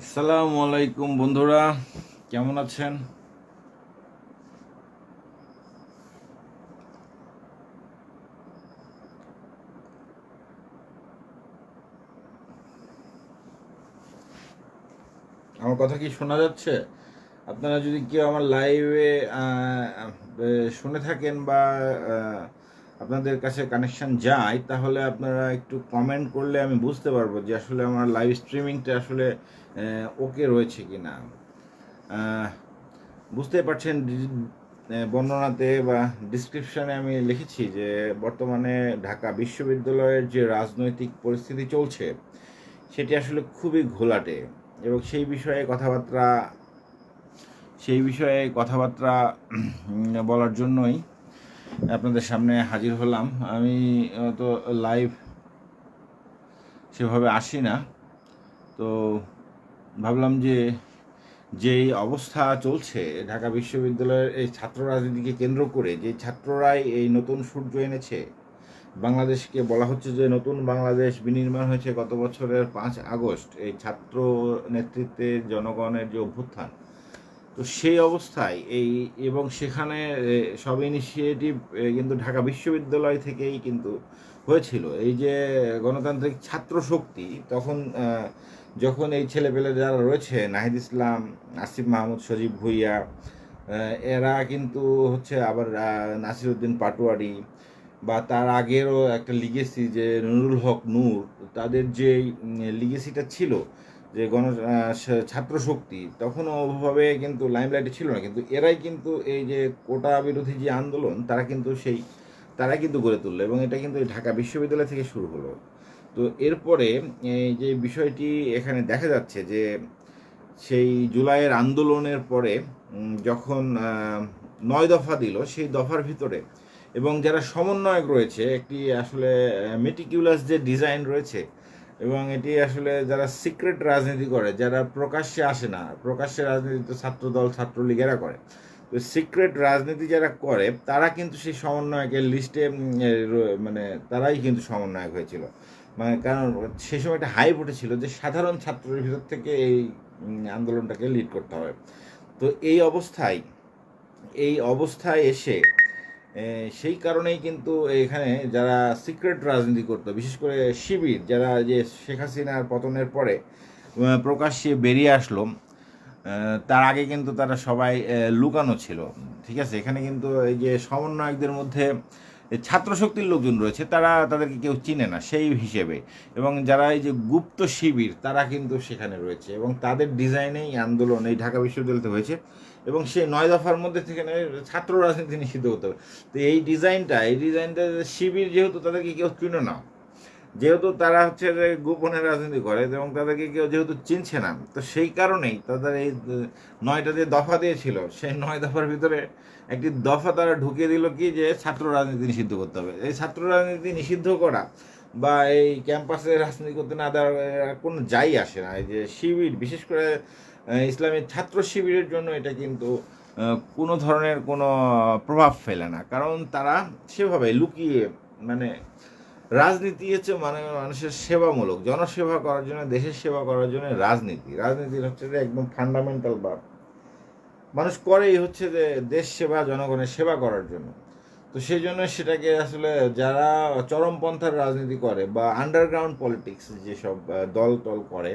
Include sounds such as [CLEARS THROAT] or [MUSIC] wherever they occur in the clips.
আসসালামু আলাইকুম বন্ধুরা, কেমন আছেন? আমার কথা কি শোনা যাচ্ছে? আপনারা যদি কেউ আমার লাইভে শুনে থাকেন বা আপনাদের কাছে কানেকশন যায়, তাহলে আপনারা একটু কমেন্ট করলে আমি বুঝতে পারব যে আসলে আমার লাইভ স্ট্রিমিংটা আসলে ওকে রয়েছে কি না বুঝতে পারছেন বর্ণনাতে বা ডিসক্রিপশানে আমি লিখেছি যে বর্তমানে ঢাকা বিশ্ববিদ্যালয়ের যে রাজনৈতিক পরিস্থিতি চলছে, সেটি আসলে খুবই ঘোলাটে এবং সেই বিষয়ে কথাবার্তা, সেই বিষয়ে কথাবার্তা বলার জন্যই আপনাদের সামনে হাজির হলাম। আমি তো লাইভ সেভাবে আসি না। তো ভাবলাম যে যেই অবস্থা চলছে, ঢাকা বিশ্ববিদ্যালয়ের এই ছাত্র রাজনীতিকে কেন্দ্র করে, যে ছাত্ররাই এই নতুন সূর্য এনেছে, বাংলাদেশকে বলা হচ্ছে যে নতুন বাংলাদেশ বিনির্মাণ হয়েছে গত বছরের পাঁচ আগস্ট, এই ছাত্র নেতৃত্বে জনগণের যে অভ্যুত্থান তো সেই অবস্থায় এই এবং সেখানে সব ইনিশিয়েটিভ কিন্তু ঢাকা বিশ্ববিদ্যালয় থেকেই কিন্তু হয়েছিল। এই যে গণতান্ত্রিক ছাত্র শক্তি তখন যখন এই ছেলেপেলে যারা রয়েছে নাহিদ ইসলাম আসিফ মাহমুদ সজীব ভুইয়া এরা কিন্তু হচ্ছে আবার আহ, নাসিরউদ্দিন পাটোয়ারি বা তার আগেরও একটা লিগেসি যে নুরুল হক নূর তাদের যে লিগেসিটা ছিল যে গণ ছাত্র শক্তি তখনও ওভাবে কিন্তু লাইমলাইটে ছিল না। কিন্তু এরাই কিন্তু এই যে কোটা বিরোধী যে আন্দোলন, তারা কিন্তু সেই তারা কিন্তু গড়ে তুললো এবং এটা কিন্তু ঢাকা বিশ্ববিদ্যালয় থেকে শুরু হলো। তো এরপরে এই যে বিষয়টি এখানে দেখা যাচ্ছে যে সেই জুলাইয়ের আন্দোলনের পরে যখন নয় দফা দিল, সেই দফার ভিতরে এবং যারা সমন্বয়ক রয়েছে, একটি আসলে মেটিকিউলাস যে ডিজাইন রয়েছে এবং এটি আসলে যারা সিক্রেট রাজনীতি করে, যারা প্রকাশ্যে আসে না, প্রকাশ্যে রাজনীতি তো ছাত্রদল, ছাত্রলীগেরা করে, তো সিক্রেট রাজনীতি যারা করে, তারা কিন্তু সেই সমন্বয়কের লিস্টে মানে তারাই কিন্তু সমন্বয়ক হয়েছিল। মানে কারণ সেই সময় একটা হাইপ উঠেছিল যে সাধারণ ছাত্রের ভিতর থেকে এই আন্দোলনটাকে লিড করতে হবে। তো এই অবস্থায় এই অবস্থায় এসে সেই কারণেই কিন্তু এখানে যারা সিক্রেট রাজনীতি করতো, বিশেষ করে শিবির, যারা যে শেখ হাসিনার পতনের পরে প্রকাশ্যে বেরিয়ে আসলো তার আগে কিন্তু তারা সবাই লুকানো ছিল, ঠিক আছে? এখানে কিন্তু এই যে সমন্বয়কদের মধ্যে ছাত্র শক্তির লোকজন রয়েছে, তারা তাদেরকে কেউ চিনে না, সেই হিসেবে। এবং যারা এই যে গুপ্ত শিবির, তারা কিন্তু সেখানে রয়েছে, এবং তাদের ডিজাইনেই আন্দোলন এই ঢাকা বিশ্ববিদ্যালয়তে হয়েছে। এবং সেই নয় দফার মধ্যে থেকে ছাত্র রাজনীতি নিষিদ্ধ করতে হবে। তো এই ডিজাইনটা এই ডিজাইনটা শিবির যেহেতু তাদেরকে কেউ চিনে না, যেহেতু তারা হচ্ছে যে গোপনে রাজনীতি করে এবং তাদেরকে কেউ যেহেতু চিনছে না, তো সেই কারণেই তাদের এই নয়টা যে দফা দিয়েছিল, সেই নয় দফার ভিতরে একটি দফা তারা ঢুকিয়ে দিল কি যে ছাত্র রাজনীতি নিষিদ্ধ করতে হবে। এই ছাত্র রাজনীতি নিষিদ্ধ করা বা এই ক্যাম্পাসে রাজনীতি করতে না দেওয়ার কোনো যাই আসে না। এই যে শিবির, বিশেষ করে আহ, ইসলামী ছাত্র শিবিরের জন্য এটা কিন্তু কোনো ধরনের কোনো প্রভাব ফেলে না। কারণ তারা সেভাবে লুকিয়ে মানে রাজনীতি হচ্ছে মানে মানুষের সেবামূলক। জনসেবা করার জন্য দেশের সেবা করার জন্য রাজনীতি। রাজনীতির হচ্ছে যে একদম ফান্ডামেন্টাল বা মানুষ করেই হচ্ছে যে দেশ সেবা জনগণের সেবা করার জন্য। তো সেই জন্য সেটাকে আসলে যারা চরমপন্থার রাজনীতি করে বা আন্ডারগ্রাউন্ড পলিটিক্স যেসব দল টল করে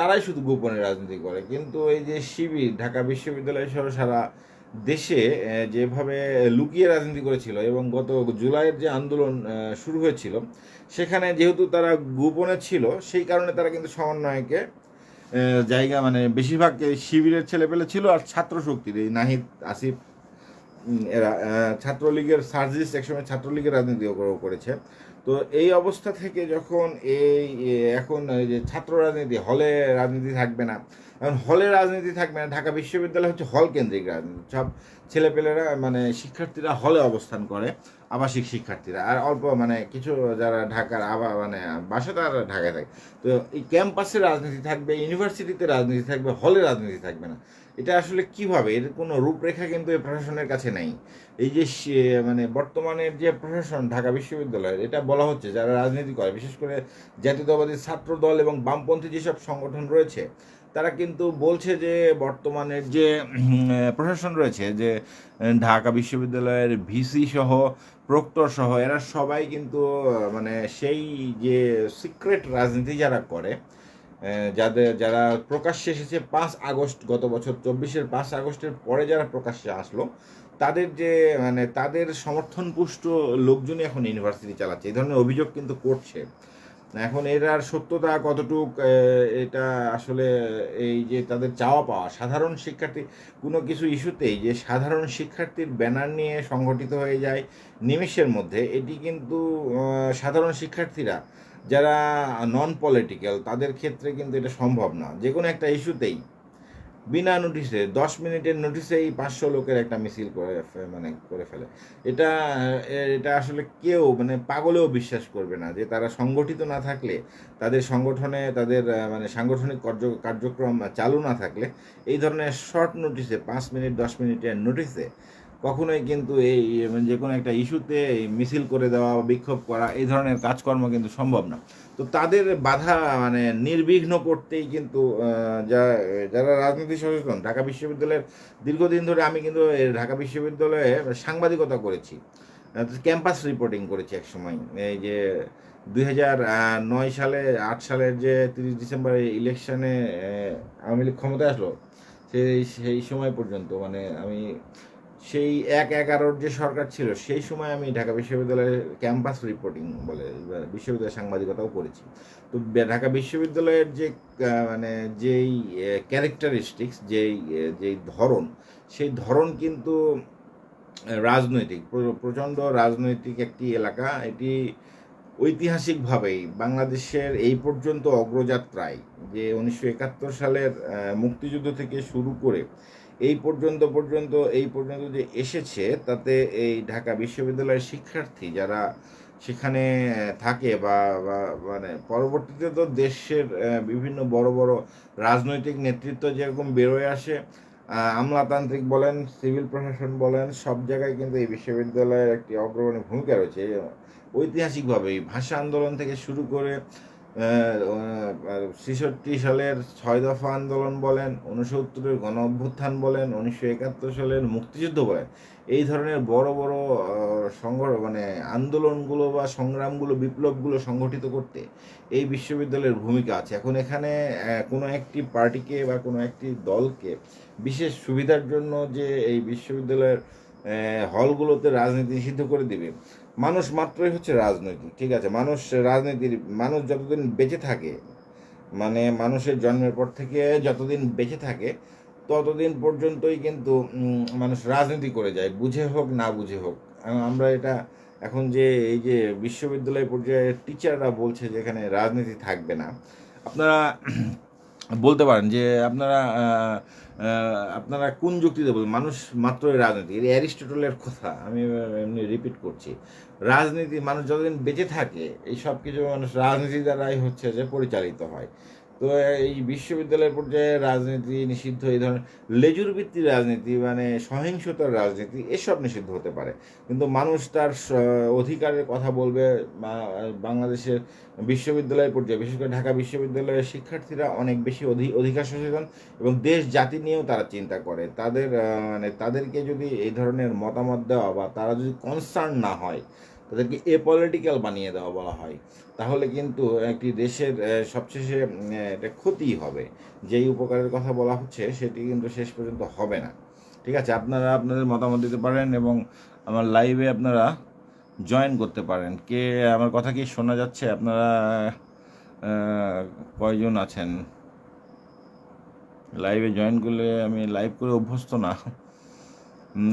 তারাই শুধু গোপনে রাজনীতি করে। কিন্তু এই যে শিবির, ঢাকা বিশ্ববিদ্যালয় সহ সারা দেশে যেভাবে লুকিয়ে রাজনীতি করেছিল এবং গত জুলাইয়ের যে আন্দোলন শুরু হয়েছিল, সেখানে যেহেতু তারা গোপনে ছিল, সেই কারণে তারা কিন্তু সমন্বয়কে জায়গা মানে বেশিরভাগ শিবিরের ছেলেপেলে ছিল আর ছাত্র শক্তির এই নাহিদ, আসিফ এরা ছাত্রলীগের সার্জিস একসময় ছাত্রলীগের রাজনীতিও করে- করেছে। তো এই অবস্থা থেকে যখন এই এখন যে ছাত্র রাজনীতি, হলে রাজনীতি থাকবে না। এখন হলে রাজনীতি থাকবে না, ঢাকা বিশ্ববিদ্যালয় হচ্ছে হল কেন্দ্রিক রাজনীতি। সব ছেলেপেলেরা মানে শিক্ষার্থীরা হলে অবস্থান করে, আবাসিক শিক্ষার্থীরা। আর অল্প মানে কিছু যারা ঢাকার আবা মানে বাসা, তারা ঢাকায় থাকে। তো এই ক্যাম্পাসে রাজনীতি থাকবে, ইউনিভার্সিটিতে রাজনীতি থাকবে, হলে রাজনীতি থাকবে না। এটা আসলে কীভাবে এর কোনো রূপরেখা কিন্তু এই প্রশাসনের কাছে নেই। এই যে মানে বর্তমানের যে প্রশাসন ঢাকা বিশ্ববিদ্যালয়ের, এটা বলা হচ্ছে যারা রাজনীতি করে, বিশেষ করে জাতীয়তাবাদী ছাত্র দল এবং বামপন্থী যেসব সংগঠন রয়েছে, তারা কিন্তু বলছে যে বর্তমানের যে প্রশাসন রয়েছে যে ঢাকা বিশ্ববিদ্যালয়ের ভিসি সহ, প্রক্টর সহ, এরা সবাই কিন্তু মানে সেই যে সিক্রেট রাজনীতি যারা করে যাদের, যারা প্রকাশ্যে এসেছে পাঁচ আগস্ট, গত বছর চব্বিশের পাঁচ আগস্টের পরে যারা প্রকাশ্যে আসলো, তাদের যে মানে তাদের সমর্থনপুষ্ট লোকজনই এখন ইউনিভার্সিটি চালাচ্ছে। এই ধরনের অভিযোগ কিন্তু করছে। এখন এটার সত্যতা কতটুক এটা আসলে এই যে তাদের চাওয়া পাওয়া, সাধারণ শিক্ষার্থী, কোনো কিছু ইস্যুতেই যে সাধারণ শিক্ষার্থীর ব্যানার নিয়ে সংগঠিত হয়ে যায় নিমেষের মধ্যে, এটি কিন্তু সাধারণ শিক্ষার্থীরা যারা নন পলিটিক্যাল তাদের ক্ষেত্রে কিন্তু এটা সম্ভব না। যে কোনো একটা ইস্যুতেই বিনা নোটিশে দশ মিনিটের নোটিশেই পাঁচশো লোকের একটা মিছিল করে মানে করে ফেলে। এটা এটা আসলে কেউ মানে পাগলেও বিশ্বাস করবে না যে তারা সংগঠিত না থাকলে, তাদের সংগঠনে, তাদের মানে সাংগঠনিক কার্য, কার্যক্রম চালু না থাকলে, এই ধরনের শর্ট নোটিশে পাঁচ মিনিট, দশ মিনিটের নোটিশে কখনোই কিন্তু এই মানে যে কোনো একটা ইস্যুতে মিছিল করে দেওয়া বা বিক্ষোভ করা এই ধরনের কাজকর্ম কিন্তু সম্ভব না। তো তাদের বাধা মানে নির্বিঘ্ন করতেই কিন্তু আহ, যা যারা রাজনীতি সচেতন ঢাকা বিশ্ববিদ্যালয়ের দীর্ঘদিন ধরে আমি কিন্তু ঢাকা বিশ্ববিদ্যালয়ে সাংবাদিকতা করেছি। ক্যাম্পাস রিপোর্টিং করেছি এক সময় এই যে দুই নয় সালে আট সালের যে তিরিশ ডিসেম্বর ইলেকশনে আওয়ামী লীগ ক্ষমতায় আসলো সেই সেই সময় পর্যন্ত মানে আমি সেই এক এগারোর যে সরকার ছিল, সেই সময় আমি ঢাকা বিশ্ববিদ্যালয়ের ক্যাম্পাস রিপোর্টিং বলে বিশ্ববিদ্যালয় সাংবাদিকতাও করেছি। তো ঢাকা বিশ্ববিদ্যালয়ের যে মানে যেই ক্যারেক্টারিস্টিক্স যেই যেই ধরন, সেই ধরন কিন্তু রাজনৈতিক, প্র- প্রচণ্ড রাজনৈতিক একটি এলাকা। এটি ঐতিহাসিকভাবেই বাংলাদেশের এই পর্যন্ত অগ্রযাত্রায় যে উনিশশো একাত্তর সালের মুক্তিযুদ্ধ থেকে শুরু করে এই পর্যন্ত পর্যন্ত, এই পর্যন্ত যে এসেছে, তাতে এই ঢাকা বিশ্ববিদ্যালয়ের শিক্ষার্থী যারা সেখানে থাকে বা মানে পরবর্তীতে তো দেশের বিভিন্ন বড় বড় রাজনৈতিক নেতৃত্ব যেরকম বেরোয় আসে আমলাতান্ত্রিক বলেন, সিভিল প্রশাসন বলেন, সব জায়গায় কিন্তু এই বিশ্ববিদ্যালয়ের একটি অগ্রগণী ভূমিকা রয়েছে। ঐতিহাসিকভাবেই ভাষা আন্দোলন থেকে শুরু করে ছেষট্টি সালের ছয় দফা আন্দোলন বলেন উনসত্তরের গণ অভ্যুত্থান বলেন উনিশশো একাত্তর সালের মুক্তিযুদ্ধ বলেন। এই ধরনের বড় বড় আহ, সংগঠন মানে আন্দোলনগুলো বা সংগ্রামগুলো বিপ্লবগুলো সংগঠিত করতে এই বিশ্ববিদ্যালয়ের ভূমিকা আছে। এখন এখানে কোনো একটি পার্টিকে বা কোনো একটি দলকে বিশেষ সুবিধার জন্য যে এই বিশ্ববিদ্যালয়ের হলগুলোতে রাজনীতি নিষিদ্ধ করে দিবে মানুষ মাত্রই হচ্ছে রাজনৈতিক, ঠিক আছে? মানুষ রাজনীতির, মানুষ যতদিন বেঁচে থাকে মানে মানুষের জন্মের পর থেকে যতদিন বেঁচে থাকে, ততদিন পর্যন্তই কিন্তু মানুষ রাজনীতি করে যায়, বুঝে হোক, না বুঝে হোক। আমরা এটা এখন যে এই যে বিশ্ববিদ্যালয় পর্যায়ে টিচাররা বলছে যে এখানে রাজনীতি থাকবে না, আপনারা [CLEARS THROAT] বলতে পারেন যে আপনারা আপনারা কোন যুক্তিতে বলবেন? মানুষ মাত্রই রাজনীতি। এটা অ্যারিস্টোটলের কথা আমি এমনি রিপিট করছি। রাজনীতি, মানুষ যতদিন বেঁচে থাকে, এই সব কিছু মানুষ রাজনীতি দ্বারাই হচ্ছে যে পরিচালিত হয়। তো এই বিশ্ববিদ্যালয় পর্যায়ে রাজনীতি নিষিদ্ধ, এই ধরনের লেজুর ভিত্তিক রাজনীতি মানে সহিংসতার রাজনীতি, এসব নিষিদ্ধ হতে পারে। কিন্তু মানুষ তার অধিকারের কথা বলবে বাংলাদেশের বিশ্ববিদ্যালয় পর্যায়ে, বিশেষ করে ঢাকা বিশ্ববিদ্যালয়ের শিক্ষার্থীরা অনেক বেশি অধি- অধিকার সচেতন এবং দেশ, জাতি নিয়েও তারা চিন্তা করে। তাদের মানে তাদেরকে যদি এই ধরনের মতামত দেওয়া বা তারা যদি কনসার্ন না হয় তাদেরকে এ পলিটিক্যাল বানিয়ে দেওয়া বলা হয়। তাহলে কিন্তু একটি দেশের সবশেষে এটা ক্ষতি হবে। যেই উপকারের কথা বলা হচ্ছে, সেটি কিন্তু শেষ পর্যন্ত হবে না। ঠিক আছে? আপনারা আপনাদের মতামত দিতে পারেন এবং আমার লাইভে আপনারা জয়েন করতে পারেন। কে, আমার কথা কি শোনা যাচ্ছে? আপনারা কয়জন আছেন? লাইভে জয়েন করলে আমি লাইভ করে অভ্যস্ত না।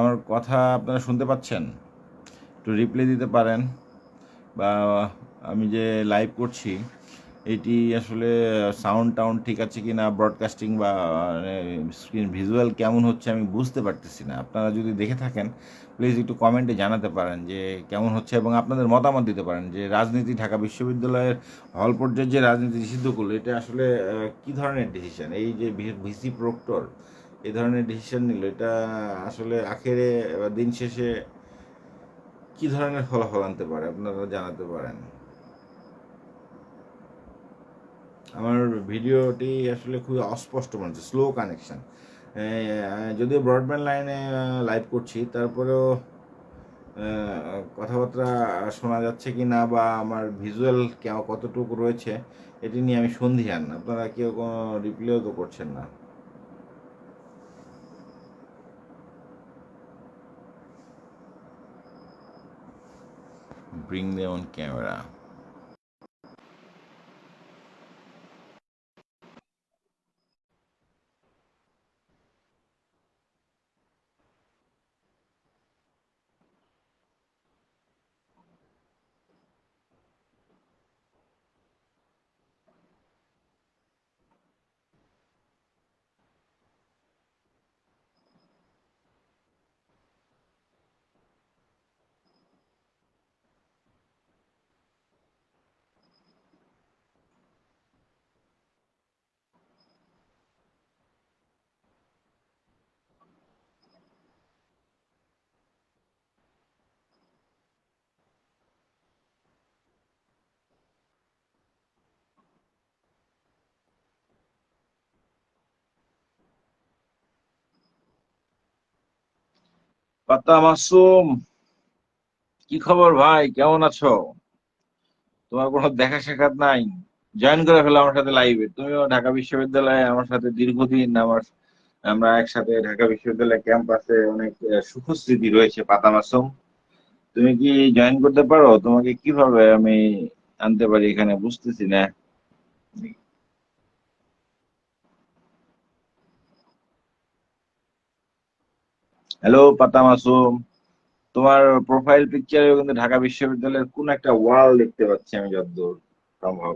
আমার কথা আপনারা শুনতে পাচ্ছেন? একটু রিপ্লাই দিতে পারেন। বা, আমি যে লাইভ করছি, এটি আসলে সাউন্ড টাউন্ড ঠিক আছে কি না ব্রডকাস্টিং বা স্ক্রিন ভিজুয়াল কেমন হচ্ছে আমি বুঝতে পারতেছি না। আপনারা যদি দেখে থাকেন প্লিজ একটু কমেন্টে জানাতে পারেন যে, কেমন হচ্ছে এবং আপনাদের মতামত দিতে পারেন যে, রাজনীতি ঢাকা বিশ্ববিদ্যালয়ের হল পর্যায়ে যে রাজনীতি নিষিদ্ধ করল, এটা আসলে কি ধরনের ডিসিশন এই যে ভিসি প্রক্টর এই ধরনের ডিসিশন নিল, এটা আসলে আখেরে দিন শেষে কি ধরনের ফলাফল আনতে পারে? আপনারা জানাতে পারেন। আমার ভিডিওটি আসলে খুবই অস্পষ্ট মনে হচ্ছে স্লো কানেকশন যদিও ব্রডব্যান্ড লাইনে লাইভ করছি, তারপরেও কথাবার্তা শোনা যাচ্ছে কি না বা আমার ভিজুয়াল কতটুকু রয়েছে, এটি নিয়ে আমি সন্ধিহান। আপনারা কেউ কোনো রিপ্লাইও তো করছেন না। Bring them on camera পাতা মাসুম কি খবর ভাই? কেমন আছো? তোমার কোনো দেখা সাক্ষাৎ নাই? জয়েন করে ফেলো আমার সাথে লাইভে তুমিও ঢাকা বিশ্ববিদ্যালয়ে আমার সাথে দীর্ঘদিন আমার আমরা একসাথে ঢাকা বিশ্ববিদ্যালয় ক্যাম্পাসে অনেক আহ, সুখ স্মৃতি রয়েছে পাতা মাসুম তুমি কি জয়েন করতে পারো? তোমাকে কীভাবে আমি আনতে পারি এখানে বুঝতেছি না। হ্যালো পাতা মাসুম তোমার প্রোফাইল পিকচারে কিন্তু ঢাকা বিশ্ববিদ্যালয়ের কোন একটা ওয়াল দেখতে পাচ্ছি আমি যতদূর সম্ভব।